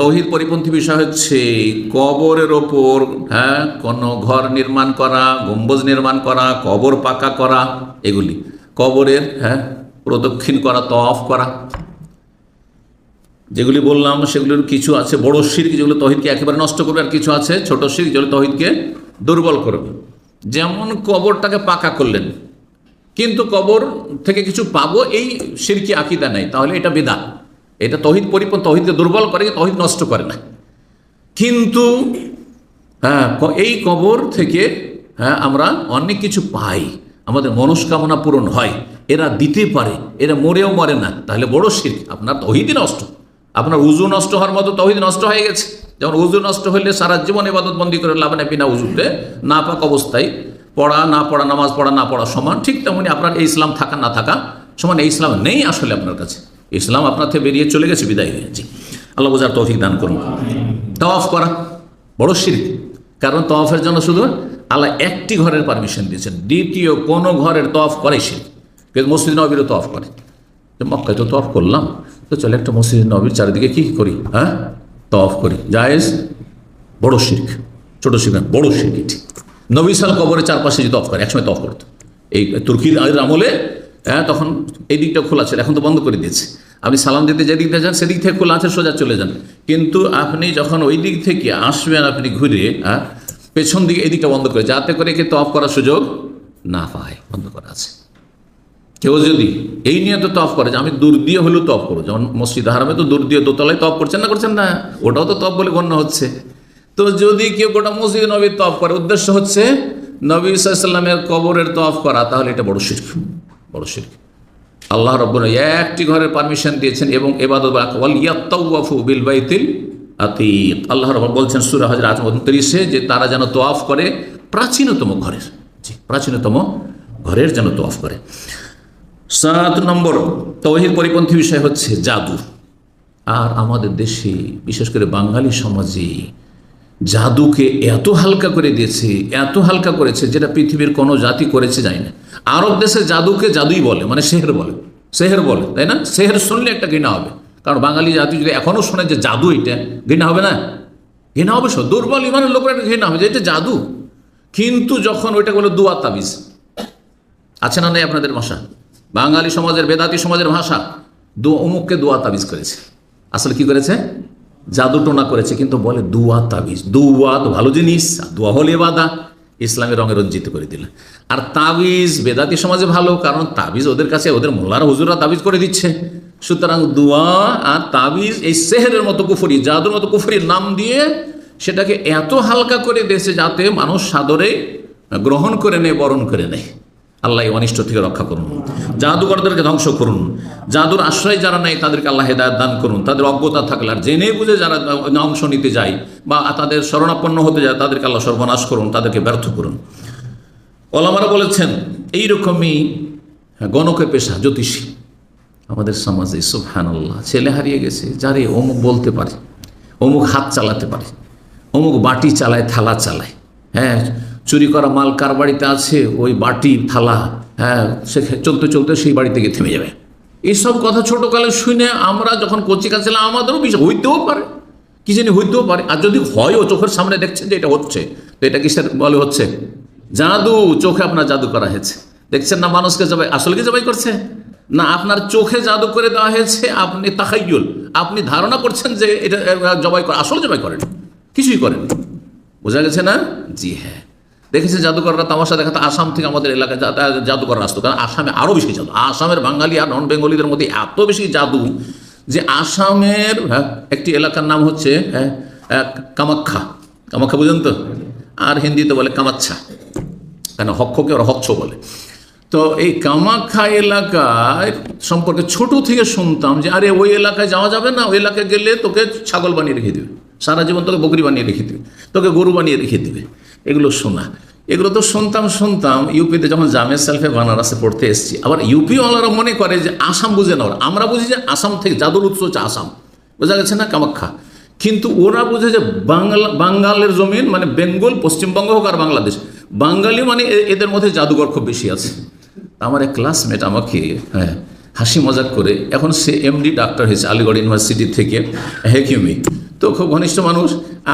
তৌহিদ পরিপন্থী বিষয় হচ্ছে কবরের ওপর হ্যাঁ কোনো ঘর নির্মাণ করা, গম্বুজ নির্মাণ করা, কবর পাকা করা, এগুলি। কবরের হ্যাঁ প্রদক্ষিণ করা তফ করা। যেগুলি বললাম, সেগুলির কিছু আছে, বড় শির যেগুলো তহিদকে একেবারে নষ্ট করবে আর কিছু আছে, ছোট শির যেগুলো তহিদকে দুর্বল করবে। যেমন কবরটাকে পাকা করলেন, কিন্তু কবর থেকে কিছু পাবো, এই শিরকি আকিদা নেই, তাহলে এটা বেদা এটা তহিদ পরিপূর্ণ তহিদকে দুর্বল করে তহিদ নষ্ট করে না। কিন্তু হ্যাঁ এই কবর থেকে হ্যাঁ আমরা অনেক কিছু পাই। আমাদের মনস্কামনা পূরণ হয়। এরা দিতে পারে, এরা মরেও মরে না। তাহলে বড় শির আপনার তহিদই নষ্ট। আপনার উজু নষ্ট হওয়ার মতো তহিদ নষ্ট হয়ে গেছে। যেমন উজু নষ্ট হলে সারা জীবন এবাদত বন্দি করে লাভ বিনা উজুতে না পাক অবস্থায় পড়া, না পড়া, নামাজ পড়া, না পড়া সমান। ঠিক তেমনি আপনার এই ইসলাম থাকা, না থাকা সমান। এই ইসলাম নেই আসলে আপনার কাছে। ইসলাম আপনার থেকে বেরিয়ে চলে গেছে, বিদায় হয়ে। জি, আল্লাহ বোঝার তৌফিক দান করুন। তওয়াফ করা বড় শির কারণ তওয়াফের জন্য শুধু আল্লাহ একটি ঘরের পারমিশন দিয়েছেন। দ্বিতীয় কোনো ঘরের তওয়াফ করে শির কিন্তু মসজিদ নবীরও তওয়াফ করে। মক্কায় তো তওয়াফ করলাম। তো চলে একটা মসজিদ নবীর চারিদিকে কি করি হ্যাঁ? তওয়াফ করি। জায়েজ? বড় শির্ক। ছোট শির্ক বড় শির্ক এটি। নবী সাল কবরের চারপাশে যে তফ করে, একসময় তফ করতো। এই তুর্কির আমলে হ্যাঁ তখন এই দিকটা খোলা ছিল, এখন তো বন্ধ করে দিয়েছে। আপনি সালাম দিতে যে দিক দিয়ে যান, সেদিক থেকে খোলা আছে, সোজা চলে যান। কিন্তু আপনি যখন ওই দিক থেকে আসবেন, আপনি ঘুরে হ্যাঁ পেছন দিকে এই দিকটা বন্ধ করে, যাতে করে কি তফ করার সুযোগ না পায়, বন্ধ করা আছে। কেউ যদি এই নিয়ে তো তফ করে যে আমি দূর দিয়ে হলেও তফ করব, যেমন মসজিদ হারামে তো দূর দিয়ে দোতলায় তফ করছেন না করছেন না? ওটাও তো তফ বলে গণ্য হচ্ছে। তো যদি কেউ গোটা মসজিদ নবীর তফ করে, উদ্দেশ্য হচ্ছে নবী সাল্লামের কবরের তফ করা, তাহলে এটা বড় শির্ক। বড় শির্ক। আল্লাহ রব্বর একটি ঘরের পারমিশন দিয়েছেন এবং এবাদত বিল বাইতিল আতিক। আল্লাহ রব্বর বলছেন সূরা আজ উনত্রিশে যে তারা যেন তোয়াফ করে প্রাচীনতম ঘরের, জি, প্রাচীনতম ঘরের যেন তোয়াফ করে। সাত নম্বর তৌহিদ পরিপন্থী বিষয় হচ্ছে জাদু। আর আমাদের দেশে, বিশেষ করে বাঙালি সমাজে, জাদুকে এত হালকা করে দিয়েছে, এত হালকা করেছে, যেটা পৃথিবীর কোনো জাতি করেছে যায় আরব দেশে জাদুকে জাদুই বলে মানে সেহের বলে। সেহের বলে, তাই না? সেহের শুনলে একটা ঘৃণা হবে। কারণ বাঙালি জাতি যদি এখনও শোনে যে জাদু এটা, ঘৃণা হবে না? ঘৃণা হবে দুর্বল ইমানের লোকের একটা ঘৃণা হবে যে এটা জাদু। কিন্তু যখন ওইটা বলে দুয়া তাবিজ আছে না নেই আপনাদের ভাষা? বাঙালি সমাজের, বেদাতি সমাজের ভাষা। দু, অমুককে দোয়া তাবিজ করেছে। আসলে কি করেছে? জাদু টোনা করেছে, কিন্তু বলে দুয়া তাবিজ দুয়া তো ভালো জিনিস, দোয়া হলে বাদা ইসলামের রঙে রঞ্জিত করে দিলেন। আর তাবিজ বেদাতি সমাজে ভালো, কারণ তাবিজ ওদের কাছে, ওদের মোল্লার হুজুরা তাবিজ করে দিচ্ছে। সুতরাং দোয়া আর তাবিজ এই সেহেরের মতো কুফুরি, জাদুর মতো কুফুরির নাম দিয়ে সেটাকে এত হালকা করে দিয়েছে যাতে মানুষ সাদরে গ্রহণ করে নেয়, বরণ করে নেয়। আল্লাহ অনিষ্ট থেকে রক্ষা করুন। জাদুকরদেরকে ধ্বংস করুন। জাদুর আশ্রয় যারা নেই তাদেরকে আল্লাহ হেদায়ত দান করুন। তাদের অজ্ঞতা থাকলে আর জেনে বুঝে যারা অংশ নিতে যায় বা তাদের শরণাপন্ন হতে যায়, তাদেরকে আল্লাহ সর্বনাশ করুন, তাদেরকে ব্যর্থ করুন। ওলামারা বলেছেন, এইরকমই গণকে পেশা, জ্যোতিষী। আমাদের সমাজে সুবহান আল্লাহ ছেলে হারিয়ে গেছে, যারে অমুক বলতে পারে, অমুক হাত চালাতে পারে, অমুক বাটি চালায়, থালা চালায় হ্যাঁ চুরি করা মাল কার বাড়িতে আছে? ওই বাটি থালা। হ্যাঁ সে চলতে চলতে সেই বাড়ি থেকে থেমে যাবে। এইসব কথা ছোটোকালে শুনে আমরা যখন কচি কাছিলাম আমাদেরও বিষয় হইতেও পারে। কি জানি হইতেও পারে। আর যদি হয়, ও চোখের সামনে দেখছেন যে এটা হচ্ছে। তো এটা কিসের বলে হচ্ছে? জাদু, চোখে আপনার জাদু করা হয়েছে। দেখছেন না মানুষকে জবাই আসলে কি জবাই করছে? না, আপনার চোখে জাদু করে দেওয়া হয়েছে, আপনি তাকাইয়ুল। আপনি ধারণা করছেন যে এটা জবাই করে আসলে জবাই করেন। কিছুই করেন বোঝা গেছে না? জি হ্যাঁ। দেখেছে জাদুকররা তামাশা দেখাতে আসাম থেকে আমাদের এলাকায় জাদুকররা আসতো। কারণ আসামে আরও বেশি জাদু। আসামের বাঙালি আর নন বেঙ্গলিদের মধ্যে এত বেশি জাদু যে আসামের হ্যাঁ, একটি এলাকার নাম হচ্ছে হ্যাঁ, কামাখ্যা। কামাখ্যা বুঝেন তো? আর হিন্দিতে বলে কামাচ্ছা। কেন? হক্ষকে ওরা হচ্ছ বলে। তো এই কামাখ্যা এলাকায় সম্পর্কে ছোট থেকে শুনতাম যে আরে ওই এলাকায় যাওয়া যাবে না? ওই এলাকায় গেলে তোকে ছাগল বানিয়ে রেখে দেবে। সারা জীবন তোকে বকরি বানিয়ে রেখে দেবে। তোকে গরু বানিয়ে রেখে দেবে। এগুলো শোনা। এগুলো তো শুনতাম শুনতাম, ইউপিতে যখন জামে সেলফে বানারসে পড়তে এসেছি। আবার ইউপিওয়ালারা মনে করে যে আসাম বুঝে না ওরা। আমরা বুঝি যে আসাম থেকে জাদুর উৎস হচ্ছে আসাম। বোঝা গেছে না কামাখ্যা কিন্তু ওরা বুঝে যে বাংলা, বাঙ্গালের জমিন মানে বেঙ্গল, পশ্চিমবঙ্গ হোক আর বাংলাদেশ, বাঙালি মানে এদের মধ্যে জাদুঘর খুব বেশি আছে। আমার এক ক্লাসমেট আমাকে হ্যাঁ হাসি মজাক করে, এখন সে এমডি ডাক্তার হয়েছে আলিগড় ইউনিভার্সিটি থেকে হেকিমি তো খুব ঘনিষ্ঠ মানুষ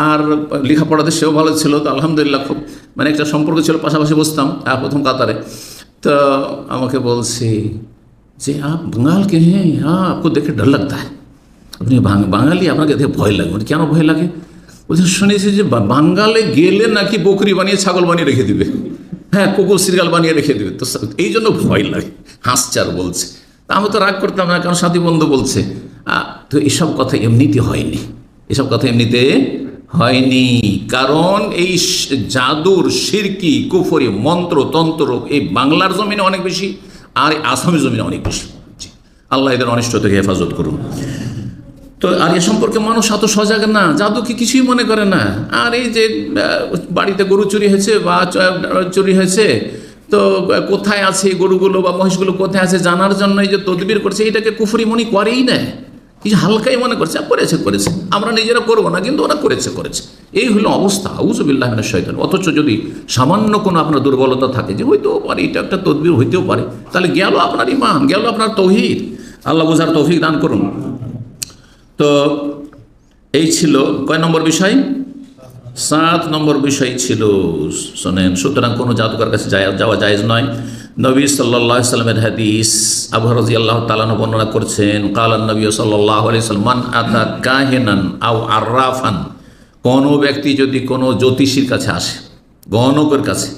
আর লেখাপড়াতে সেও ভালো ছিল, তো আলহামদুলিল্লাহ খুব মানে একটা সম্পর্ক ছিল, পাশাপাশি বসতাম প্রথম কাতারে। তো আমাকে বলছি যে আপ বাঙাল কে হ্যাঁ? হ্যাঁ আপকো দেখে ডর লাগতা আপনি বাঙালি আপনাকে দেখে ভয় লাগে। মানে কেন ভয় লাগে? বলছেন শুনেছি যে বাঙালে গেলে নাকি বকরি বানিয়ে ছাগল বানিয়ে রেখে দিবে। হ্যাঁ কুকুর সিরিয়াল বানিয়ে রেখে দিবে। তো এই জন্য ভয় লাগে হাসচার বলছে। তা আমি তো রাগ করতাম না, কারণ সাথী বন্ধু বলছে তো এসব কথা এমনিতে হয়নি। এসব কথা এমনিতে হয়নি। কারণ এই জাদুর সিরকি, কুফরি, মন্ত্র, তন্ত্র এই বাংলার জমিনে অনেক বেশি আর আসামি জমিনে অনেক বেশি। আল্লাহ এদের অনিষ্ট থেকে হেফাজত করুন। তো আর এ সম্পর্কে মানুষ এত সজাগ না জাদুকে কিছুই মনে করে না। আর এই যে বাড়িতে গরু চুরি হয়েছে বা চুরি হয়েছে, তো কোথায় আছে গরুগুলো বা মহিষগুলো কোথায় আছে জানার জন্য এই যে তদবির করছে, এটাকে কুফরি মনি করেই না। কিছু হালকাই মনে করছে করেছে করেছে। আমরা নিজেরা করব না, কিন্তু ওরা করেছে করেছে। এই হলো অবস্থা। আউজবিল্লাহ শৈতান অথচ যদি সামান্য কোনো আপনার দুর্বলতা থাকে, যে হইতেও পারে, এটা একটা তদবির হইতেও পারে, তাহলে গেল আপনার ইমান গেল আপনার তৌহিদ। আল্লাহ বোঝার তৌফিক দান করুন। তো এই ছিল কয় নম্বর বিষয়? সাত নম্বর বিষয় ছিল, শোনেন, সুতরাং কোনো জাদুকার কাছে যাওয়া জায়েজ নয়। নবী সাল্লাহ সাল্লামের হাদিস, আবু আল্লাহ তালানো বর্ণনা করছেন কালান নবী সাল্লাহ সালমান আতা কাহেনান আও আর্রাফান কোনো ব্যক্তি যদি কোনো জ্যোতিষীর কাছে আসে, গণকের কাছে,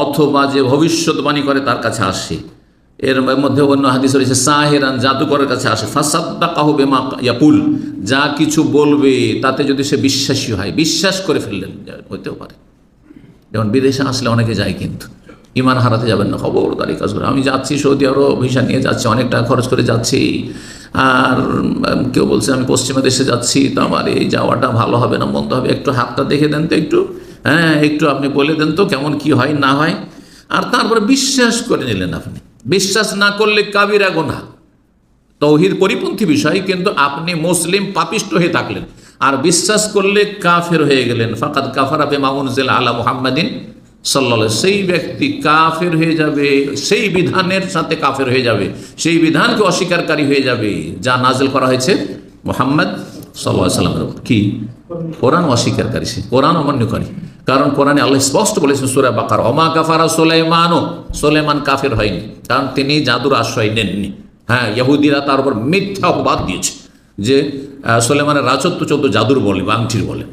অথবা যে ভবিষ্যৎবাণী করে তার কাছে আসে, এর মধ্যে অন্য হাদিস রয়েছে, সাহেরান, জাদুকরের কাছে আসে ফাসাদ্দা কাহু বেমা ইয়াকুল যা কিছু বলবে, তাতে যদি সে বিশ্বাসী হয়, বিশ্বাস করে ফেললেন হইতেও পারে। যেমন বিদেশে আসলে অনেকে যায় কিন্তু। ইমান হারাতে যাবেন না খবরদারি কাজ করে আমি যাচ্ছি, সৌদি আরব ভিসা নিয়ে যাচ্ছি, অনেক টাকা খরচ করে যাচ্ছি। আর কেউ বলছে আমি পশ্চিমা দেশে যাচ্ছি, তো আমার এই যাওয়াটা ভালো হবে না, মন্দ হবে। একটু হাতটা দেখে দেন তো একটু। হ্যাঁ একটু আপনি বলে দেন তো কেমন কি হয়, না হয়। আর তারপরে বিশ্বাস করে নিলেন আপনি। বিশ্বাস না করলে কাবিরা গোনা। তৌহিদ পরিপন্থী বিষয়, কিন্তু আপনি মুসলিম পাপিষ্ট হয়ে থাকলেন। আর বিশ্বাস করলে কাফের হয়ে গেলেন। ফাকাদ কাফারা বে মামুনজিল আলা মুহাম্মাদিন। সাল্লাহ সেই ব্যক্তি কাফের হয়ে যাবে, সেই বিধানের সাথে কাফের হয়ে যাবে, সেই বিধানকে অস্বীকারী হয়ে যাবে, যা নাজেল করা হয়েছে মোহাম্মদ সাল্লাহ সাল্লামের। কি? কোরআন অস্বীকারী সে, কোরআন অমান্যকারী কারণ কোরআনে আল্লাহ স্পষ্ট বলেছেন সুরা বাকার অমা কাফারা সোলেমানও সোলেমান কাফের হয়নি, কারণ তিনি জাদুর আশ্রয় নেননি। হ্যাঁ ইহুদিরা তার উপর মিথ্যা অপবাদ দিয়েছে, যে সোলেমানের রাজত্ব চোদ্দ জাদুর বলে বা আংটির বলে।